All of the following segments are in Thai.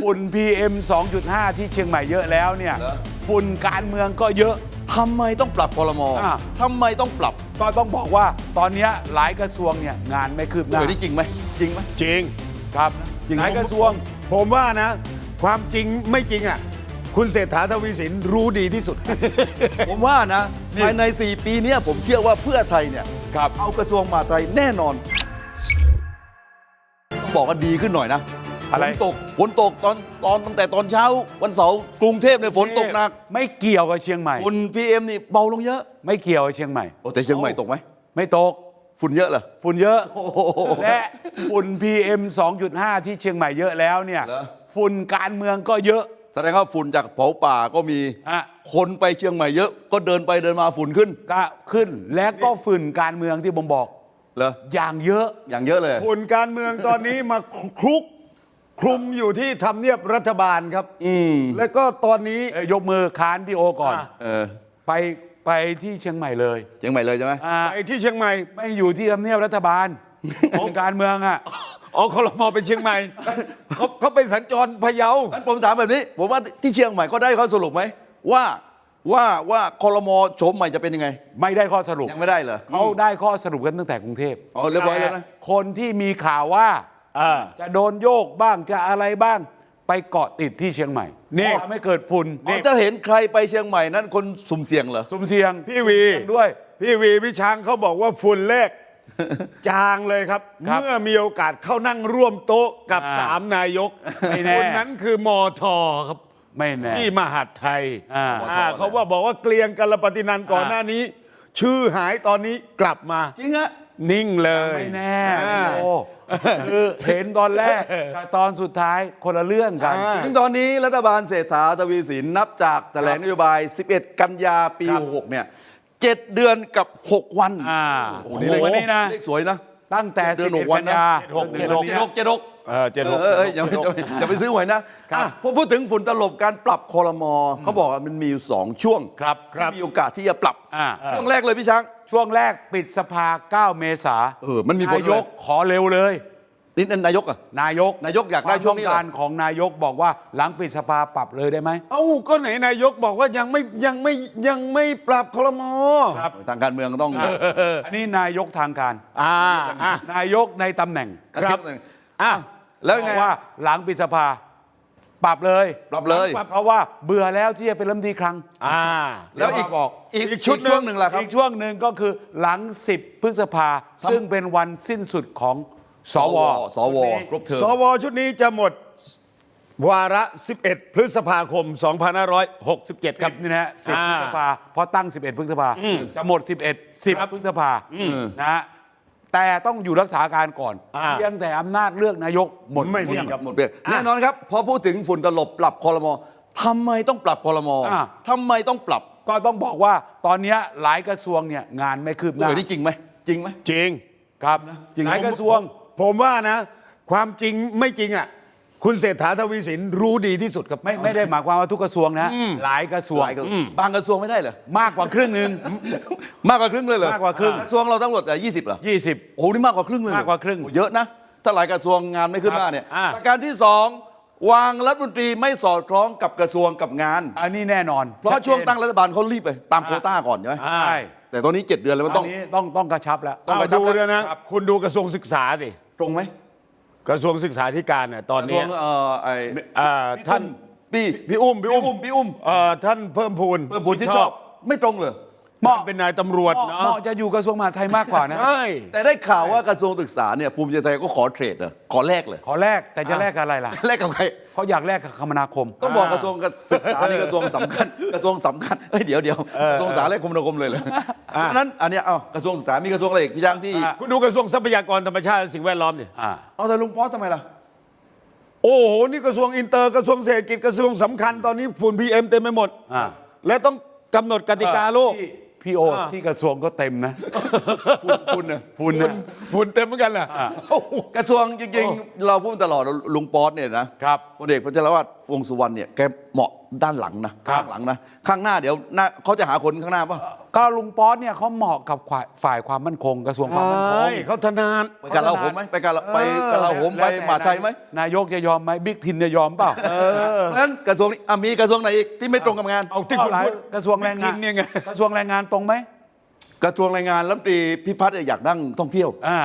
ฝุ่น PM 2.5 ที่เชียงใหม่เยอะแล้วเนี่ยเหรอ ฝุ่นการเมืองก็เยอะ ทำไมต้องปรับพลมอ่าทำไมต้องปรับก็ต้องบอกว่าตอนเนี้ยหลายกระทรวงเนี่ยงานไม่คืบหน้าเฮ้ยนี่จริงไหมจริงไหม จริง ครับจริง หลายกระทรวง ผมว่านะ ความจริงไม่จริงอะ คุณเศรษฐาทวีสินรู้ดีที่สุด ผมว่านะภายใน 4 ปีเนี้ยผมเชื่อว่าเพื่อไทยเนี่ยครับ เอากระทรวงมหาดไทยแน่นอนต้องบอกว่าดีขึ้นหน่อยนะ อะไร ฝนตกฝนตกตอนตอนตั้งแต่ตอนเช้า วันเสาร์กรุงเทพเนี่ยฝนตกหนักไม่เกี่ยวกับเชียงใหม่ ฝุ่น PM นี่เบาลงเยอะไม่เกี่ยวกับเชียงใหม่ โอ้แต่เชียงใหม่ตกไหมไม่ตก ฝุ่นเยอะเหรอ ฝุ่นเยอะโอ้โหและฝุ่น PM 2.5 ที่เชียงใหม่เยอะแล้วเนี่ย เหรอ ฝุ่นการเมืองก็เยอะ แสดงว่าฝุ่นจากเผาป่าก็มี อะ คนไปเชียงใหม่เยอะ ก็เดินไปเดินมาฝุ่นขึ้น ก็ขึ้นและก็ฝุ่นการเมืองที่ผมบอก เหรอ อย่างเยอะ อย่างเยอะเลย ฝุ่นการเมืองตอนนี้มาคลุก คลุมอยู่ที่ทำเนียบรัฐบาลครับอืมแล้วก็ตอนนี้ เอ้ยยกมือค้านพี่โอก่อน อะ เออไปไปที่เชียงใหม่เลยเชียงใหม่เลยใช่ไหมอ่าไปที่เชียงใหม่ ไม่อยู่ที่ทำเนียบรัฐบาลของการเมืองอะ อ๋อคลมอเป็นเชียงใหม่ เขาเขาไปสัญจรพะเยา งั้นผมถามแบบนี้ ผมว่าที่เชียงใหม่ก็ได้ข้อสรุปไหมว่าว่าว่าคอรมอโฉมใหม่จะเป็นยังไง ไม่ได้ข้อสรุปยังไม่ได้เหรอ เขาได้ข้อสรุปกันตั้งแต่กรุงเทพอ๋อเรียบร้อยแล้วนะแต่คนที่มีข่าวว่าอ่า จะโดนโยกบ้างจะอะไรบ้าง ไปเกาะติดที่เชียงใหม่นี่ทำให้เกิดฝุ่นอ๋อจะเห็นใครไปเชียงใหม่นั้นคนสุ่มเสี่ยงเหรอ สุ่มเสี่ยงพี่วี สุ่มเสี่ยงด้วย พี่วีพี่ช้างเขาบอกว่าฝุ่นเลข จางเลยครับ ครับเมื่อมีโอกาสเข้านั่งร่วมโต๊ะกับอ่าสามนายกไม่แน่ คนนั้นคือมอทอครับ ไม่แน่ ที่มหาดไทยอ่า อ่าเขาว่าบอกว่าเกลียงกัลปฏินันท์ก่อนหน้านี้ ชื่อหายตอนนี้กลับมา จริงฮะ นิ่งเลยไม่แน่อ่า โอ้ คือเห็นตอนแรกกับตอนสุดท้ายคนละเรื่องกันอ่าซึ่งตอนนี้รัฐบาลเศรษฐาทวีสินนับจากแถลงนโยบาย 11 กันยาปี ครับ66เนี่ย 7 เดือนกับ 6 วันอ่าโอ้โอ้โหโหวันนี้นะ เลขสวยนะ ตั้งแต่เดือน11หกวันกันนะ ยาหกถึงเจ็ดหกวันนี้เจ็ดหกเจ็ดหก เออเจ็ดหก เออเอออย่าไปอย่าไปอย่าไปซื้อหวยนะอะพอพูดถึงฝุ่นตลบการปรับคอรมอเขาบอกว่ามันมีอยู่สองช่วงครับที่มีโอกาสที่จะปรับ อ่า ช่วงแรกเลยพี่ช้าง ช่วงแรกปิดสภา 9 เมษาเออมันมีผลนายกขอเร็วเลย นี่นายกอะ นายกนายกอยากได้ช่วงนี้เหรอ ความต้องการของนายกบอกว่าหลังปิดสภาปรับเลยได้ไหม เอ้าก็ไหนนายกบอกว่ายังไม่ยังไม่ยังไม่ปรับคลมอครับ ทางการเมืองก็ต้องอันนี้นายกทางการ อ่าอะนายกในตำแหน่งครับอะแล้วไงบอกว่าหลังปิดสภา ปรับเลยปรับเลย เพราะว่าเบื่อแล้วที่จะเป็นรัฐมนตรีคลัง อ่า แล้วอีกบอกอีกอีกชุดหนึ่งช่วงหนึ่งล่ะครับอีกช่วงหนึ่งก็คือหลัง 10 พฤษภา ซึ่งเป็นวันสิ้นสุดของสวสวครบเทอมสวชุดนี้จะหมดวาระ 11 พฤษภาคม 2567คครัรับบนี่นะฮะสิบอ่าพฤษภาเพราะตั้ง 11 พฤษภาจะหมด 11 10 พฤษภานะฮะ แต่ต้องอยู่รักษาการก่อนอ่าเพียงแต่อำนาจเลือกนายกหมดไม่มีเที่ยงครับ หมดเปลี่ยนแน่นอนครับพอพูดถึงฝุ่นตลบปรับคอรมอทำไมต้องปรับคอรมออ่าทำไมต้องปรับก็ต้องบอกว่าตอนเนี้ยหลายกระทรวงเนี่ยงานไม่คืบหน้าเออนี่จริงไหมจริงไหม จริง ครับจริง หลายกระทรวง ผมว่านะ ความจริงไม่จริงอะ คุณเศรษฐาทวีสินรู้ดีที่สุดครับไม่ไม่ได้หมายความว่าทุกกระทรวงนะ หลายกระทรวงหลายกระบางกระทรวงไม่ได้เหรอ มากกว่าครึ่งหนึ่ง มากกว่าครึ่งเลยเหรอมากกว่าครึ่ง กระทรวงเราทั้งหมดแต่ยี่สิบเหรอ20โอ้โหนี่มากกว่าครึ่งเลยเหรอมากกว่าครึ่งโอ้เยอะนะ ถ้าหลายกระทรวงงานไม่ขึ้นหน้าเนี่ยอ่าประการที่สองวางรัฐมนตรีไม่สอดคล้องกับกระทรวงกับงาน อันนี้แน่นอน เพราะช่วงตั้งรัฐบาลเขารีบไปตามโควต้าก่อนใช่ไหมอ่าใช่แต่ตอนนี้ 7 เดือนแล้วมันตต้ออนงนี้ต้องต้องกระชับแล้วต้องเอากระชับดูนะเลยนะคุณดูกระทรวงศึกษาดิตรงไหม กระทรวงศึกษาธิการเนี่ยตอนกระทรเนี้วยงเอ่อไอ้อ่าท่านพี่พี่อุ้มพี่อุ้มพี่อุ้มเอ่อท่านเพิ่มพูนเพิ่มพูนที่ชอบ ไม่ตรงเลย เหมาะท่านเป็นนายตำรวจเหมาะเหเนาะมาะจะอยู่กระทรวงมหาดไทยมากกว่านะ ใช่ แต่ได้ข่าวว่ากระทรวงศึกษาเนี่ยภูมิใจไทยก็ขอเทรดเหรอขอแลกเลยขอแลกแต่จะแลกกับอะไรล่ะแลกกับใคร เขาอยากแลกกับคมนาคม ต้องบอกกระทรวงศึกษานี่กระทรวงสำคัญ กระทรวงสำคัญเอ้ยเดี๋ยวเดี๋ยวกระทรวงศึกษาและคมนาคมเลยเลยเพราะฉะนั้นอันเนี้ยเอากระทรวงศึกษามีกระทรวงอะไรอีกพี่ช้างที่อะ คุณดูกระทรวงทรัพยากรธรรมชาติและสิ่งแวดล้อมดิอ่าเอาแต่ลุงป๊อตทำไมล่ะ โอ้โห นี่กระทรวงอินเตอร์กระทรวงเศรษฐกิจกระทรวงสำคัญตอนนี้ฝุ่นพีเอ็มเต็มไปหมด อ่า และต้องกำหนดกติกาโลก ที่ พี่โออ่าที่กระทรวงก็เต็มนะฝุ่นฝุ่นเนี่ยฝุ่นนะฝุ่นเต็มเหมือนกันล่ะอ่าโอ้โหกระทรวงจริงๆ เราพูดตลอดลุงป๊อตเนี่ยนะครับพลเอกพัชรวัตร วงสุวรรณเนี่ยแกเหมาะด้านหลังนะข้างหลังนะ ข้างหน้าเดี๋ยวหน้าเขาจะหาคนข้างหน้าป่ะก็ลุงป๊อตเนี่ยเขาเหมาะกับฝ่ายฝ่ายความมั่นคงกระทรวงความมั่นคงใช่เขาทนานไปกันเราโหมไหมไปกันเราไปกันเราโหมไปแล้วแต่มหาดไทยไหมนายกจะยอมไหมบิ๊กทินจะยอมเปล่างั้นกระทรวงนี้อะมีกระทรวงไหนอีกที่ไม่ตรงกับงานเอาที่ก็คุณหลายพูดกระทรวงแรงงานบิ๊กทินเนี่ยไงกระทรวงแรงงานตรงไหมกระทรวงแรงงานรัฐมนตรีพิพัฒน์อยากนั่งท่องเที่ยวอ่า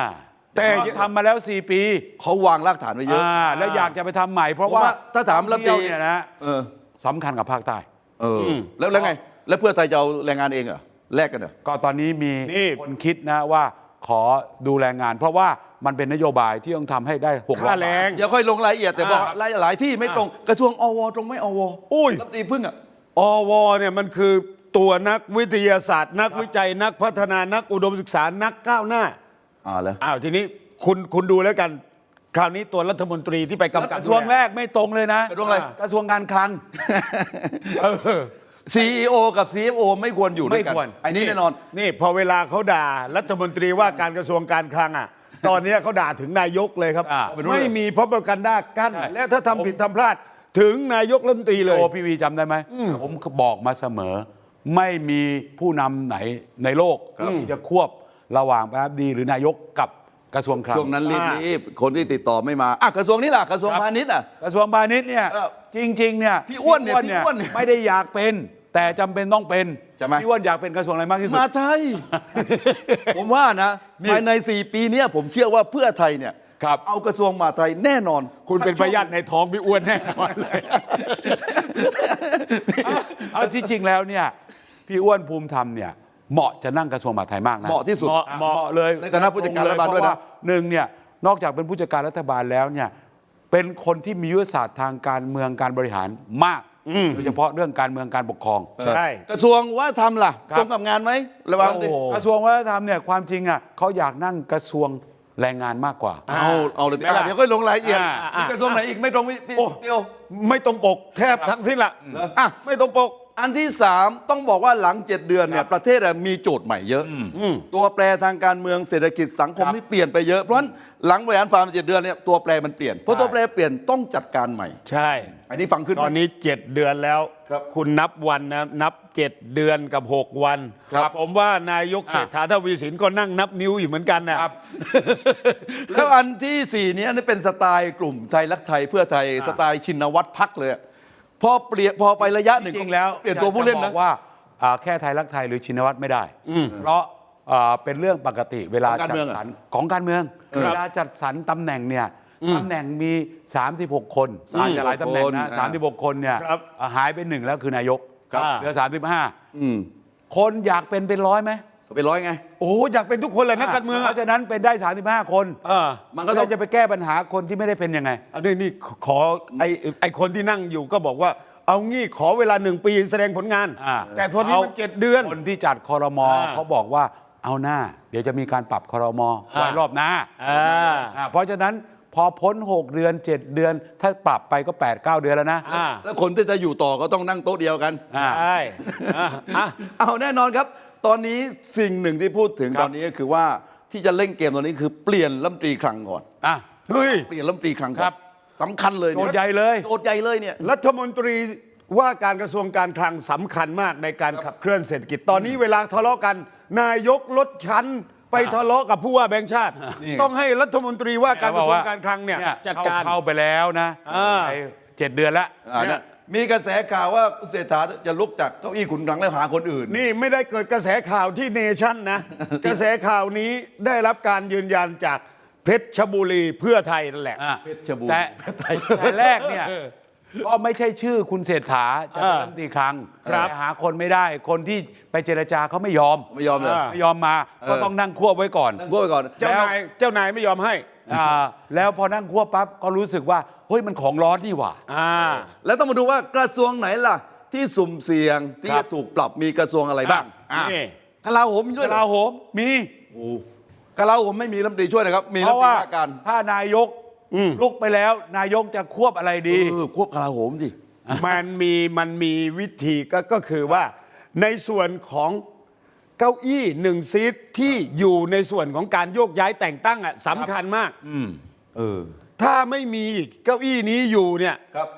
แต่แต่ทำมาแล้ว 4 ปีเขาวางรากฐานไว้เยอะอ่าแล้วอยากจะไปทำใหม่ เพราะผมว่าว่าถ้าถามรัฐมนตรีท่องเที่ยวเนี่ยนะเออสำคัญกับภาคใต้ เอออแล้วแล้วไง แล้วเพื่อไทยจะเอาแรงงานเองเหรอแลกกันเหรอ ก็ตอนนี้มีนี่ คนคิดนะว่าขอดูแรงงาน เพราะว่ามันเป็นนโยบายที่ต้องทำให้ได้หกค่าแรงเดี๋ยวค่อยลงรายละเอียดแต่บอกอ่าหลายหลายที่ไม่ตรงกระทรวงอวตรงไหม่อวอุ้ย รัฐมนตรีพึ่งอะ อวเนี่ยมันคือตัวนักวิทยาศาสตร์ นักวิจัยนักพัฒนานักอุดมศึกษานักก้าวหน้า อ่าแล้วอ้าวทีนี้คุณคุณดูแล้วกัน คราวนี้ตัวรัฐมนตรีที่ไปกำกกับระทรวงแรกไม่ตรงเลยนะกระทรวงอะไร กระทรวงการคลัง เออ CEO กับ CFO ไม่ควรอยู่ด้วยกันไม่ควร อันนี้แน่นอน นี่พอเวลาเขาด่ารัฐมนตรีว่าการกระทรวงการคลังอะ ตอนเนี้ยเขาด่าถึงนายกเลยครับ อ่าไม่มีเพราะประกันด้ากั้น ใช่ และถ้าทำผิดทำพลาดถึงนายกรัฐมนตรีเลย โอพีวีจำได้ไหม ผมบอกมาเสมอ ไม่มีผู้นำไหนในโลกที่จะควบ ระหว่างประธานาธิบดีหรือนายกกับกระทรวงคลังช่วงนั้นรีบอ่ารีบคนที่ติดต่อไม่มาอะกระทรวงนี้ล่ะกระทรวงครับพาณิชย์อะ กระทรวงพาณิชย์เนี่ยเออจริงๆเนี่ยพี่อ้วนเนี่ยพี่อ้วนเนี่ยไม่ได้อยากเป็น แต่จำเป็นต้องเป็นใช่ไหม พี่อ้วนอยากเป็นกระทรวงอะไรมากที่สุด มาไทย ผมว่านะภายใน 4 ปีเนี้ยผมเชื่อว่าเพื่อไทยเนี่ยครับ เอากระทรวงมหาดไทยแน่นอน คุณเป็นพยาธิในท้องพี่อ้วนแน่นอนเลย เอาที่จริงแล้วเนี่ยพี่อ้วนภูมิธรรมเนี่ย เหมาะจะนั่งกระทรวงมหาดไทยมากนะเหมาะที่สุด เหมาะอะเหมาะเลยในฐานะผู้จัดการรัฐบาลด้วยนะ เพะหนึ่งเนี่ยนอกจากเป็นผู้จัดการรัฐบาลแล้วเนี่ยเป็นคนที่มียุทธศาสตร์ทางการเมืองการบริหารมากโดยเฉพาะเรื่องการเมืองการปกครอง ใช่ กระทรวงวัฒนธรรมล่ะครับ ตรงกับงานไหมระวังดิโอ้โห กระทรวงวัฒนธรรมเนี่ยความจริงอะเขาอยากนั่งกระทรวงแรงงานมากกว่า เอาเอาเลยไม่ล่ะอะเดี๋ยวก็ลงรายละเอียดอ่ามีกระทรวงไหนอีกไม่ตรงพี่พี่โอ้ พี่โอ ไม่ตรงปกแทบทั้งสิ้นละอะ ไม่ตรงปก อันที่สามต้องบอกว่าหลังเจ็ดเดือนเนี่ยประเทศอะมีโจทย์ใหม่เยอะ ตัวแปรทางการเมืองเศรษฐกิจสังคมครับที่เปลี่ยนไปเยอะเพราะฉะนั้นหลังบริหารฟาร์มเจ็ดเดือนเนี่ยตัวแปรมันเปลี่ยนเพราะตัวแปรเปลี่ยนต้องจัดการใหม่ ใช่ อันนี้ฟังขึ้นตอนนี้ 7 เดือนแล้วครับคุณนับวันนะนับ 7 เดือนกับ 6 วันครับ ผมว่านายกเศรษฐาทวีสินก็นั่งนับนิ้วอยู่เหมือนกันนะครับแล้วอันที่สี่เนี้นี่เป็นสไตล์กลุ่มไทยรักไทยเพื่อไทยสไตล์ชินวัตรพักเลยอะ พอเปลี่ยนพอไประยะหนึ่งจริงๆแล้วเปลี่ยนตัวผู้เล่นจะนะ บอกว่าอ่าแค่ไทยรักไทยหรือชินวัตรไม่ได้ เพราะอ่าเป็นเรื่องปกติเวลาของการจัเมืดองอะสรรของการเมืองครับเวลาจัดสรรตำแหน่งเนี่ยตำแหน่งมี 36 คนอาจจะหลายตำแหน่งนะอ่า 36 คนเนี่ยครับ อ่าหายไปหนึ่งแล้วคือนายกครับ เหลืออืม35 คนอยากเป็นเป็นร้อยไหม ก็เป็นร้อยไง โอ้อยากเป็นทุกคนเลยนักการเมืองเพอะราะฉะนั้นเป็นได้ 35 คนเออมันก็ต้องจะไปแก้ปัญหาคนที่ไม่ได้เป็นยังไง อันนี้นี่ขอไอไอคนที่นั่งอยู่ก็บอกว่า เอางี้ขอเวลาหนึ่งปีแสดงผลงาน อ่าแต่พอนี้มันเจ็ดเดือน คนที่จัดคอรมออ่าเขาบอกว่าเอาหน้า เดี๋ยวจะมีการปรับคอรมอไว้อ่ารอบหน้าอ่าอ่าเพราะฉะนั้นพอพ้น 6 เดือน 7 เดือน ถ้าปรับไปก็ 8 9 เดือนแล้วนะอ่า แล้วคนที่จะอยู่ต่อก็ต้องนั่งโต๊ะเดียวกัน ใช่อะ เอาแน่นอนครับ ตอนนี้สิ่งหนึ่งที่พูดถึงครับ ตอนนี้ก็คือว่าที่จะเล่นเกมตอนนี้คือเปลี่ยนรัฐมนตรีคลังก่อน อะ เฮ้ย เปลี่ยนรัฐมนตรีคลังก่อนครับ สำคัญเลยโจเนี่ยทย์ใหญ่เลย โจทย์ใหญ่เลยเนี่ย รัฐมนตรีว่าการกระทรวงการคลังสำคัญมากในการขับเคลื่อนเศรษฐกิจ ตอนนี้เวลาทะเลาะกัน นายกลดชั้น ไปทะเลาะกับผู้ว่าแบงค์ชาติ นี่ ต้องให้รัฐมนตรีว่าการกระทรวงการคลังเนี่ยจัดการ เข้าไปแล้วนะอ่า ไปเจ็ดเดือนแล้วอ่าเนี่ย มีกระแสข่าวว่าคุณเศรษฐาจะลุกจากเก้าอี้ขุนคลังแล้วหาคนอื่น นี่ไม่ได้เกิดกระแสข่าวที่เนชั่นนะ กระแสข่าวนี้ได้รับการยืนยันจากเพชรชบุรีเพื่อไทยนั่นแหละ อะเพชรบูรณ์แต่แต่แรกเนี่ยก็ไม่ใช่ชื่อคุณเศรษฐาจะเป็นอ่ารัฐมนตรีคลังครับ แต่หาคนไม่ได้คนที่ไปเจรจาเขาไม่ยอมไม่ยอมเลย อ่า ไม่ยอมมาก็ต้องนั่งควบไว้ก่อน นั่งพูดไปก่อน เจ้านายเจ้านายไม่ยอมให้ อ่าแล้วพอนั่งควบปั๊บก็รู้สึกว่าเฮ้ยมันของร้อนนี่หว่า อ่า แล้วต้องมาดูว่ากระทรวงไหนล่ะ ที่สุ่มเสี่ยงที่ครัจะบถูกปรับมีกระทรวงอะไรบ้างอะอะนี่ กลาโหมมีด้วยกเหรลาอโหมมี กลาโหมไม่มีรัฐมนตรีช่วยนะครับ มีเพรัฐมราะนตรีว่าว่าการ ถ้านายกลุกไปแล้ว นายกจะควบอะไรดี เออควบกลาโหมสิ มันมีมันมีวิธีก็ก็คือว่าในส่วนของ เก้าอี้หนึ่งซีทที่อยู่ในส่วนของการโยกย้ายแต่งตั้งอะสำคัญมาก เออ ถ้าไม่มีเก้าอี้นี้อยู่เนี่ย ครับ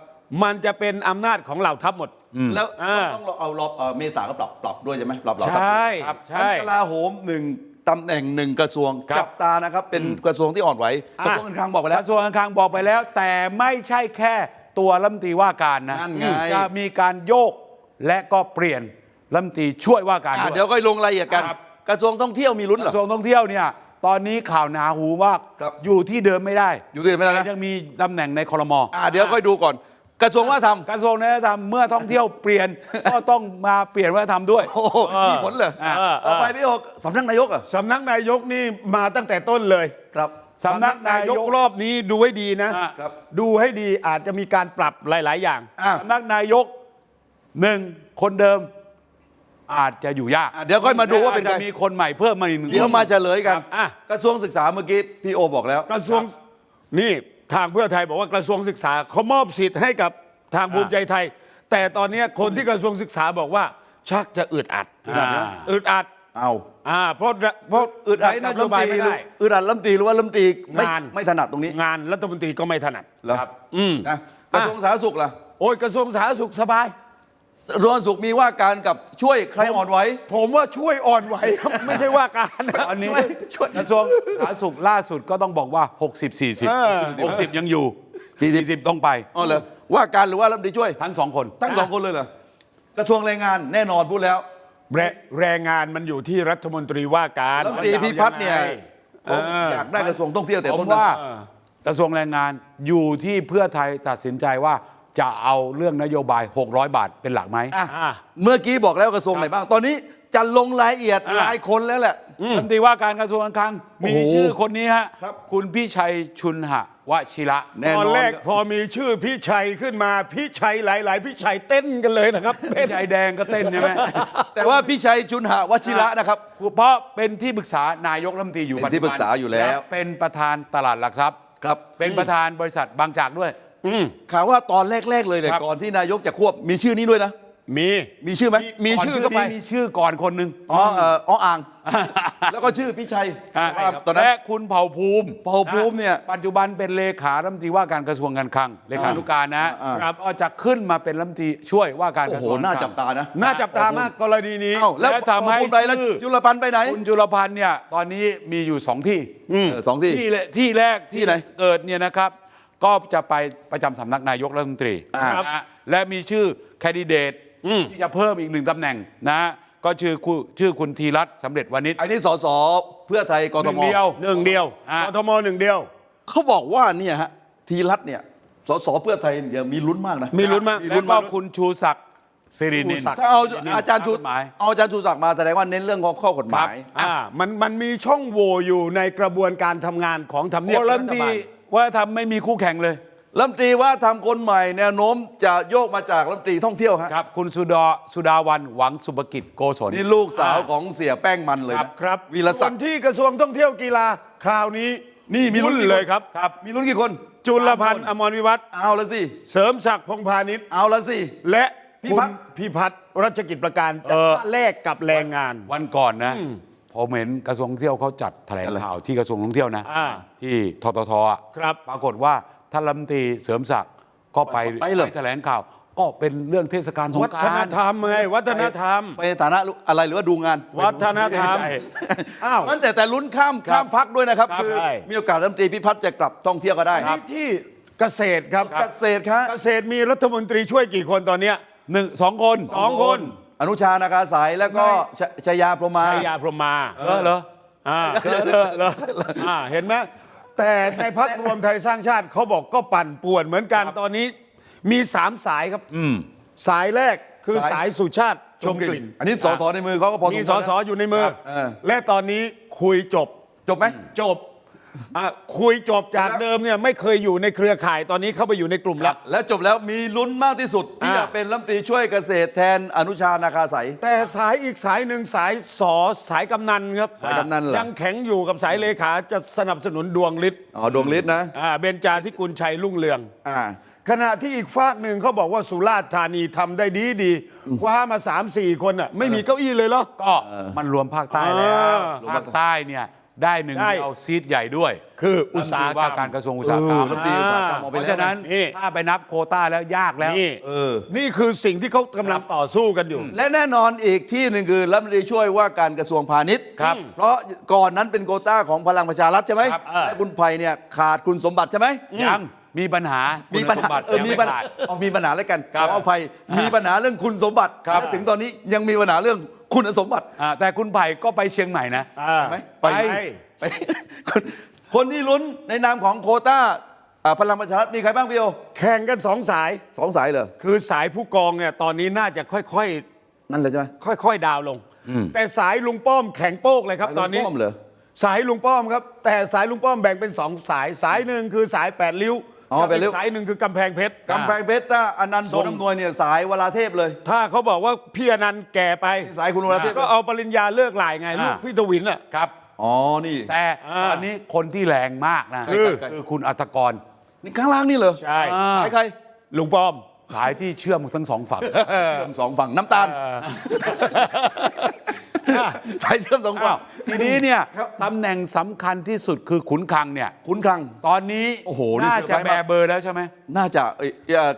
มันจะเป็นอำนาจของเหล่าทัพหมด แล้วอ่า ต้องเอารอบเอ่อเมษาก็ปรับปรับด้วยใช่ไหมปรับเหล่าใช่ทัพใช่ กลาโหมหนึ่งตำแหน่งหนึ่งกระทรวงครับ จับตานะครับ เป็นกระทรวงที่อ่อนไหวกระทรวงการคลังบอกไปกแล้ว ระทรวงการคลังบอกไปแล้ว แต่ไม่ใช่แค่ตัวรัฐมนตรีว่าการนะนั่นไง จะมีการโยกและก็เปลี่ยน รัฐมนตรีช่วยว่าการอะด้วยเดี๋ยวก็ลงรายละเอียดกันครับกระทรวงท่องเที่ยวมีลุ้นกเหรอ ระทรวงท่องเที่ยวเนี่ย ตอนนี้ข่าวหนาหูมากครับ อยู่ที่เดิมไม่ได้อยู่ที่ไหนไม่ได้นะยังมีตำแหน่งในคอรมออะเดี๋ยวค่อยดูก่อน กระทรวงวัฒนธรรมกระทรวงวัฒนธรรมเมื่อท่องเที่ยวเปลี่ยน ก็ต้องมาเปลี่ยนวัฒนธรรมด้วย โอ้โหมีผลเลยอะ ต่อไปพี่โอกสำนักนายกอะสำนักนายกนี่มาตั้งแต่ต้นเลยครับ สำนักนายกรอบนี้ดูให้ดีนะอะ ครับ ดูให้ดีอาจจะมีการปรับหลาย ๆ อย่าง อะ สำนักนายกหนึ่งคนเดิม อาจจะอยู่ยากอะเดี๋ยวค่อยมาดูว่าเป็นอจใครจะมีคนใหม่เพิ่มมาอีกหนึ่งเดี๋ยวคนมาเฉลยกันอะ กระทรวงศึกษาเมื่อกี้พี่โอบอกแล้วกระทรวงนี่ทางเพื่อไทยบอกว่ากระทรวงศึกษาเขามอบสิทธิ์ให้กับทางภูมิใจไทย แต่ตอนนี้คนที่กระทรวงศึกษาบอกว่า ชักจะอึดอัดอ่าอึดอัดเอาอ่าเพราะเพราะอึดอัดใช้กับนโยบายรัฐมนตรีไม่ได้ อึดอัดรัฐมนตรีหรือว่ารัฐมนตรีไม่งาน ไม่ถนัดตรงนี้งานรัฐมนตรีก็ไม่ถนัด เหรอครับอืมนะกระทรวงสาธารณสุขล่ะ โอ้ยกระทรวงสาธารณสุขสบายก ระทรวงสาธารณสุขมีว่าการกับช่วยใครอ่อนไหว ผมว่าช่วยอ่อนไหวครับ ไม่ใช่ว่าการนะตอนนี้ช่วยช่วยกระทรวงสาธารณสุขล่าสุดก็ต้องบอกว่า 60 เออ 40 60 ยังอยู่ 40 40 ต้องไปอ๋อเหรอว่าการหรือว่ารัฐมนตรีช่วย ทั้งสองคน ทั้งสองคนเลยเหรอกระทรวงแรงงานแน่นอนพูดแล้วแรแรงงานมันอยู่ที่รัฐมนตรีว่าการรัฐมนตรีพิพัฒน์เนี่ยเอออยากได้กระทรวงท่องเที่ยวแต่ผต้มนนะ ว่ากระทรวงแรงงานอยู่ที่เพื่อไทยตัดสินใจว่า จะเอาเรื่องนโยบาย 600 บาทเป็นหลักไหมอะอะ เมื่อกี้บอกแล้วกระทรวงไหนบ้าง ตอนนี้จะลงรายละเอียดอะ รายคนแล้วแหละ รัฐมนตรีว่าการกระทรวงการคลังโอ้มีโหชื่อคนนี้ฮะครับ คุณพี่ชัยชุนหะวชิระ แน่ตนอนอนแรกพอมีชื่อพี่ชัยขึ้นมาพี่ชัยหลาย ๆ พี่ชัยเต้นกันเลยนะครับเต้นพี่ชัยแดงก็เต้นใช่ไหม แต่ว่าพี่ชัยจุนหะวชิระนะครับ เพราะเป็นที่ปรึกษานายกรัฐมนตรีอยู่เป็นปัจจุบันที่ปรึกษาอยู่แล้วะเป็นประธานตลาดหลักทรัพย์ ครับ เป็นประธานบริษัทบางจากด้วย ข่าวว่าตอนแรก ๆ เลยเนี่ยครับ ก่อนที่นายกจะควบมีชื่อนี้ด้วยนะ มีมีชื่อไหมมีชื่อเข้าไป ก่นนี้มีชื่อก่อนคนหนึ่งอ๋อเอ่ออ๋ออ่าง แล้วก็ชื่อพี่ชัยอะว่าตอนนั้น และคุณเผ่าภูมิเผ่าภูมิเนี่ยปัจจุบันเป็นเลขารัฐมนตรีว่าการกระทรวงการคลังเลขานุการนะอ่า ครับก็จะขึ้นมาเป็นรัฐมนตรีช่วยว่าการกโอ้ระโหทรวงน่าการคจัลับงตานะน่าจับตามากกรณีนี้ เอ้าแล้วและทำให้ภูมิใจแล้วชื่อจุลพันธ์ไปไหนคุณจุลพันธ์เนี่ยตอนนี้มีอยู่สองที่ เออสองที่ ที่แรกที่แรกที่ไหน เกิดเนี่ยนะครับ ก็จะไปประจำสำนักนายกรัฐมนตรีอ่านะฮะและมีชื่อแคนดิเดตที่จะเพิ่มอีกหนึ่งตำแหน่งนะก็ชื่อคุณชื่อคุณธีรัตน์สำเร็จวานิชอันนี้สสเพื่อไทยกหทนึ่งมเดียว หนึ่งเดียวอะ กทมหนึ่งเดียว เขาบอกว่าเนี่ยฮะทีรัตน์เนี่ยสสเพื่อไทยเนี่ยมีลุ้นมากนะมีลุ้นมาก แล้วก็คุณชูศักดิ์สิรินินชูศักดิ์ ถ้าเอาอาจารย์ชูกฎหมาย เอาอาจารย์ชูศักดิ์มาแสดงว่าเน้นเรื่องของข้อกฎหมาย อ่ามันมันมีช่องโหว่อยู่ในกระบวนการทำงานของทำเนียบโอ้รัฐมนตรี ว่าทำไม่มีคู่แข่งเลยรัฐมนตรีว่าทำคนใหม่แนวโน้มจะโยกมาจากรัฐมนตรีท่องเที่ยวฮะครับ คุณสุดาสุดาวันหวังสุภกิจโกศลนี่ลูกสาวของเสียแป้งมันเลยครันะบครับวีรศัส่กวนดิ์ที่กระทรวงท่องเที่ยวกีฬาคราวนี้นี่มีลุ้นกี่เลยครับครับ มีลุ้นกี่คน จุลพันธ์อมรวิวัฒน์เอาละสิเสริมศักดิ์พงษ์พาณิชย์เอาละสิและพิคุพัณฒน์พิพัฒน์รัชกิจประการจะเออแลกกับแรงงานวันก่อนนะ ผมเห็นกระทรวงท่องเที่ยวเขาจัดแถลงข่าวที่กระทรวงท่องเที่ยวนะ อ่า ที่ทททอะครับปรากฏว่าท่านรัฐมนตรีเสริมศักดิ์ก็ไปไปเหรอ แถลงข่าว ก็เป็นเรื่องเทศกาลสงวักฒรานนต์ ธรรมไงวัฒนธรรม ไปในฐานะอะไรหรือว่าดูงานวัฒนธรรมไม่แน่ใจอ้าว นั่นแต่แต่ลุ้นข้ามข้ามพักด้วยนะครับครับคือใช่ มีโอกาสรัฐมนตรีพิพัฒน์จะกลับท่องเที่ยวก็ได้ที่ที่เกษตรครับเกษตรครับ เกษตรมีรัฐมนตรีช่วยกี่คนตอนเนี้ยหนึ่งสองคนสองคน อนุชานาคาสายแล้วก็ชชยาพรหมาชัยยาพรหมาเออเหรออ่าเออเหรอเหรออ่าเห็นไหมแต่ในพักรวมไทยสร้างชาติเขาบอกก็ปั่นป่วนเหมือนกันตอนนี้ มีสามสายครับสายแรกคือสายสายสุชาติชมกลิ่น อันนี้สสในมือเขาก็พอมีมสควรสนะอยู่ในมือครับเออและตอนนี้คุยจบ จบไหมจบ อะคุยจบจากเดิมเนี่ยไม่เคยอยู่ในเครือข่ายตอนนี้เข้าไปอยู่ในกลุ่มแล้ว แล้วจบแล้วมีลุ้นมากที่สุด ที่อ่า จะเป็นรัฐมนตรีช่วยเกษตรแทนอนุชานาคาสายแต่สายอีกสายหนึ่งสายสอสายกำนันครับสายกำนันเหรอ ยังแข็งอยู่กับสายเลขาจะสนับสนุนดวงฤทธิ์อ๋อดวงฤทธิ์นะอ่าเบญจาธิกุลชัยรุ่งเรือง อ่า ขณะที่อีกฝากหนึ่งเขาบอกว่าสุราษฎร์ธานีทำได้ดีดีคว้ามา 3 4 คนอะไม่มีเก้าอี้เลยเหรอ ก็มันรวมภาคใต้แล้วอ่าภาคใต้เนี่ย ได้หนึ่งได้เดียวซีทใหญ่ด้วยคืออุตสาหกรรม ว่าการกระทรวงอุตสาหกรรมเออรัฐมนตรีอุตสาหกรรมออกเพไปแล้ว ราะฉะนั้นนี่ ถ้าไปนับโควต้าแล้วยากแล้ว นี่เออ นี่คือสิ่งที่เขากำลังต่อสู้กันอยู่ และแน่นอนอีกที่หนึ่งคือรัฐมนตรีช่วยว่าการกระทรวงพาณิชย์ครับเพราะก่อนนั้นเป็นโควต้าของพลังประชารัฐใช่ไหมครับ และคุณไผ่เนี่ยขาดคุณสมบัติใช่ไหมยังมีปัญหามีมีปัญหาบัติเออยังมีไม่ปัญหาขาด เอามีปัญหาแล้วกันครับขออภัยมีปัญหาเรื่องคุณสมบัติครับ และถึงตอนนี้ยังมีปัญหาเรื่อง คุณสมบัติอ่าแต่คุณไผ่ก็ไปเชียงใหม่นะ อ่าไหมไป ไปคนคนที่ลุ้นในนามของโควต้าอ่าพลังประชารัฐมีใครบ้างพี่โอแข่งกันสองสาย สองสายเลยคือสายผู้กองเนี่ยตอนนี้น่าจะค่อยนั่นเลยใช่ไหมๆ ค่อย ๆ ดาวน์ลง แต่สายลุงป้อมแข็งโป๊กเลยครับตอนนี้ลุงป้อมเหรอ สายลุงป้อมครับ แต่สายลุงป้อมแบ่งเป็นสองสายสายหนึ่งคือสายแปดริ้ว อ๋อแปดริ้วกสายหนึ่งคือกำแพงเพชรกำแพงเพชรถ้าอนันต์โสส่งน้ำนวยเนี่ยสายวราเทพเลย ถ้าเขาบอกว่าพี่อนันต์แก่ไปสายคุณวราเทพ ก็เอาปริญญาเลิกหลายไงอ่าลูกพี่ทวินอะ ครับ อ๋อนี่แต่อ่า ตอนนี้คนที่แรงมากนะคือ คือคุณอัตกร นี่ข้างล่างนี่เหรอใช่ อ่า สายใครลุงป้อมสายที่เชื่อมทั้งสองฝั่ง เชื่อมสองฝั่งน้ำตาล สายเชื่อมสองฝั่อ้างวทีนี้เนี่ยตำแหน่งสำคัญที่สุดคือขุนคลังเนี่ยคุณคลัง ตอนนี้โอ้โหนี่น่าเซอจะร์ไพรส์แบมากเบอร์แล้วใช่ไหม น่าจะเอ้ยเอ่อ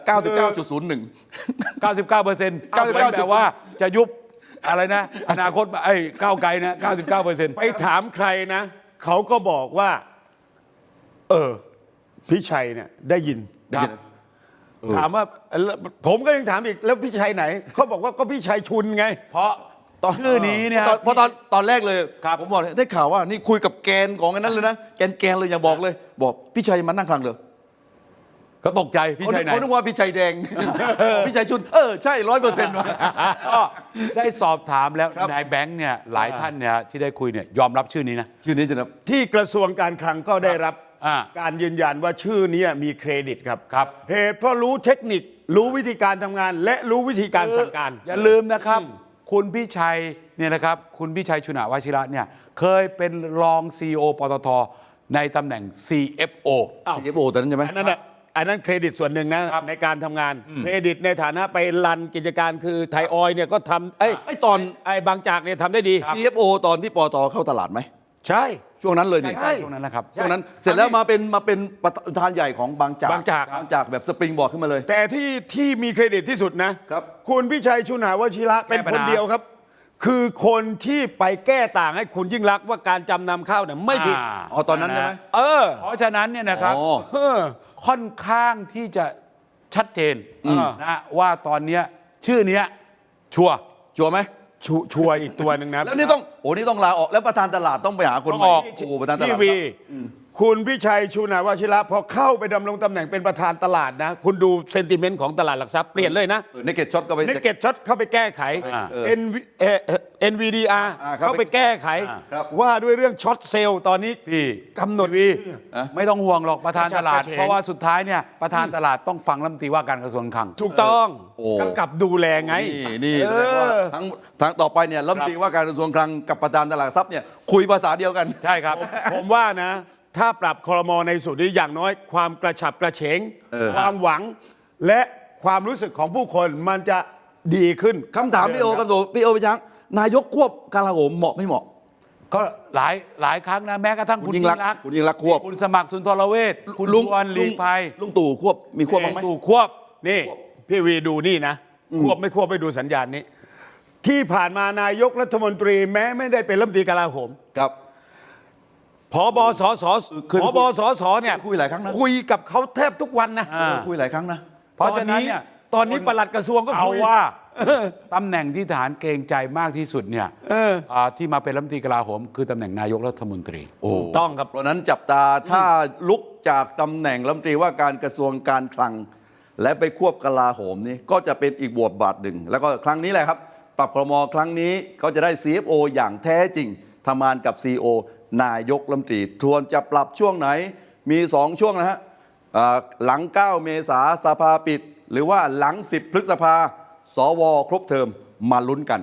99.01 99เปอร์เซ็นต์99แต่ว่าจะยุบอะไรนะ อนาคตไอ้ก้าวไกลนะ99เปอร์เซ็นต์ไปถามใครนะ เขาก็บอกว่า เออพี่ชัยเนี่ยได้ยิน ครับ ถามว่าแล้วผมก็ยังถามอีกแล้วพี่ชัยไหน เขาบอกว่าก็พี่ชัยชุนไง เพราะ ตอนชื่อนี้เนี่ยตอเพราะตอนตอนแรกเลยครับผมบอกเลยได้ข่าวว่านี่คุยกับแกนของไอ้นั้นเลยนะแกนแกนเลยอย่างบอกเลย บอกพี่ชัยมานั่งคลังเลยก็ตกใจพี่ชัยไหนเขานึกว่าพี่ชัยแดง พี่ชัยชุนเออใช่ร้อยเปอร์เซ็นต์ก็ได้สอบถามแล้วครับนายแบงค์เนี่ยหลายท่านเนี่ยที่ได้คุยเนี่ยยอมรับชื่อนี้นะชื่อนี้จะนะที่กระทรวงการคลังก็ได้รับอ่าการยืนยันว่าชื่อเนี้มีเครดิตครับครับเหตุเพราะรู้เทคนิครู้วิธีการทำงาน และรู้วิธีการสั่งการ อย่าลืมนะครับ คุณพี่ชัยเนี่ยนะครับคุณพี่ชัยชุนาวชิระเนี่ยเคยเป็นรองซีอปตทในตำแหน่ง CFO อ้าว CFO ตอนนั้นใช่ไหม อันนั้นน่ะอันนั้นเครดิตส่วนหนึ่งนะครับในการทำงาน เครดิตในฐานะไปรันกิจการคือไทยออยล์เนี่ยก็ทำเอ้ยไอ้ตอน ไอ้บางจากเนี่ยทำได้ดี CFO ตอนที่ปตเข้าตลาดไหม ใช่ ช่วงนั้นเลยนี่ใช่ช่วงนั้นนะครับช่วงนั้นเสร็จแล้วมาเป็นมาเป็นประธานใหญ่ของบางจากบางจาก บางจากแบบสปริงบอร์ดขึ้นมาเลย แต่ที่ที่มีเครดิตที่สุดนะครับ คุณพิชัยชุนหาวชิระเป็นแก้ปัญคนหา เดียวครับ คือคนที่ไปแก้ต่างให้คุณยิ่งรักษณ์ว่าการจำนำข้าวเนี่ยไม่ผิดาอ๋อตอนนั้นใช่ไหม เออ เพราะฉะนั้นเนี่ยนะครับ อ๋อ เออ ค่อนข้างที่จะชัดเจนอืม นะว่าตอนเนี้ยชื่อเนี้ยชัวร์ ชัวร์ไหม ชัวชัวร์อีกตัวหนึ่งนะแล้วนี่ต้องโอ้นี่ต้องลาออกแล้วประธานตลาดต้องไปหาคนต้องใหม่ออกโอ้โหประธานตทีลาดวี คุณพิชัยชูนาวชิระพอเข้าไปดำรงตำแหน่งเป็นประธานตลาดนะ คุณดูเซนติเมนต์ของตลาดหลักทรัพย์เปลี่ยนเลยนะเออในเกตช็อตก็ไป นิเก็ตช็อตเข้าไปแก้ไข อ่า NV เอ่อ NVDR อ่าครับเข้าไปแก้ไข อ่าครับ ว่าด้วยเรื่องช็อตเซลล์ตอนนี้พี่กำหนด วีอะไม่ต้องห่วงหรอกประธานตลาด กระฉับกระเฉง เพราะว่าสุดท้ายเนี่ยประธานตลาดต้องฟังรัฐมนตรีว่าการกระทรวงคลัง ถูกต้องโอ้ กำกับดูแลไง นี่นี่เอแสดงว่าอทั้งทั้งต่อไปเนี่ยรัฐมนตรีว่าการกระทรวงคลังกับประธานตลาดหลักทรัพย์เนี่ยคุยภาษาเดียวกัน ใช่ครับ ผมว่านะ ถ้าปรับคอรมอในสุดนี้อย่างน้อย ความกระฉับกระเฉง เออ ความหวัง และความรู้สึกของผู้คนมันจะดีขึ้นคำถามพี่โอกันโตพี่โอพี่ช้างนายกควบกลาโหมเหมาะไม่เหมาะ ก็หลายหลายครั้งนะแม้กระทั่งคุคุณณยิ่ยิ่งงรักษณ์รักษณ์คุณยิ่งรักษณ์ควบ คุณสมัครสุนทรเวชคุณชวนหลีกภัยลุงตู่ควบมีควบบ้างไหมตู่ควบ นี่ พี่วีดูนี่นะ ควบไม่ควบไปดูสัญญาณนี้ ที่ผ่านมานายกรัฐมนตรีแม้ไม่ได้เป็นรัฐมนตรีกลาโหม ครับ ผอบอสสเคยผคุยอบอสสเนี่ยคุยหลายครั้งนะคุยกับเขาแทบทุกวันนะอ่า คุยหลายครั้งนะ เพราะฉะนั้นเนี่ยตอนนี้ปลัดกระทรวงก็เอาคุย ว่าตำแหน่งที่ทหารเกรงใจมากที่สุดเนี่ยเอออ่าที่มาเป็นรัฐมนตรีกลาโหม คือตำแหน่งนายกรัฐมนตรีโอ้ต้องครับ เพราะฉะนั้นจับตาถ้าลุกจากตำแหน่งรัฐมนตรีว่าการกระทรวงการคลัง และไปควบกลาโหมนี่ก็จะเป็นอีกบทบาทหนึ่ง แล้วก็ครั้งนี้แหละครับ ปรับครมครั้งนี้ก็จะได้ CFO อย่างแท้จริงทำงานกับ CEO นายกรัฐมนตรีทวนจะปรับช่วงไหนมี 2 ช่วงนะฮะหลัง 9 เมษาสภาปิด หรือว่าหลัง 10 พฤษภาสวครบเทอมมาลุ้นกัน